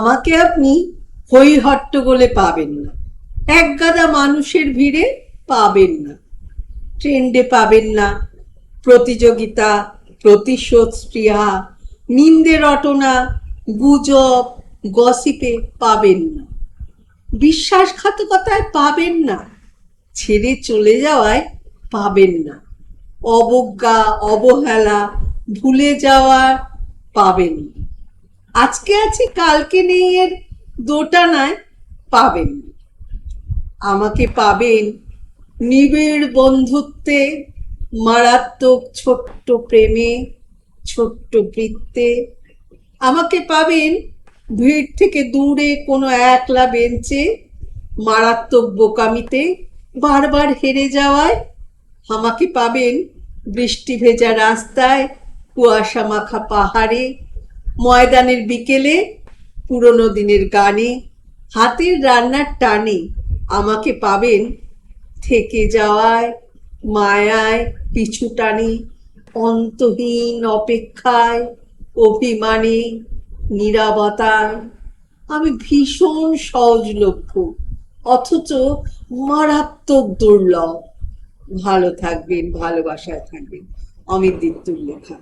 আমাকে আপনি হই হট্টগোলে পাবেন না। একগাদা মানুষের ভিড়ে পাবেন না। ট্রেন্ডে পাবেন না। প্রতিযোগিতা, প্রতিশোধ স্পৃহা নিন্দে রটনা গুজব, গসিপে পাবেন না। বিশ্বাসঘাতকতায় পাবেন না। ছেড়ে চলে যাওয়ায় পাবেন না। অবজ্ঞা, অবহেলা, ভুলে যাওয়া পাবেন না। আজকে আছি, কালকে নেই এর দোটানায় পাবেন। আমাকে পাবেন নিবিড় বন্ধুত্বে, মারাত্মক ছোট্ট প্রেমে, ছোট্ট বৃত্তে। আমাকে পাবেন ভিড় থেকে দূরে কোনো একলা বেঞ্চে, মারাত্মক বোকামিতে, বারবার হেরে যাওয়ায়। আমাকে পাবেন বৃষ্টি ভেজা রাস্তায়, কুয়াশা মাখা পাহাড়ে ময়দানের বিকেলে পুরনো দিনের গানে হাতের রান্নার টানে আমাকে পাবেন থেকে যাওয়ায়, মায়ায় পিছু টানে, অন্তহীন অপেক্ষায়, অভিমানে, নিরাবতায়। আমি ভীষণ সহজলভ্য, অথচ মারাত্মক দুর্লভ। ভালো থাকবেন, ভালোবাসায় থাকবেন। অমিত দিত্যুর লেখা।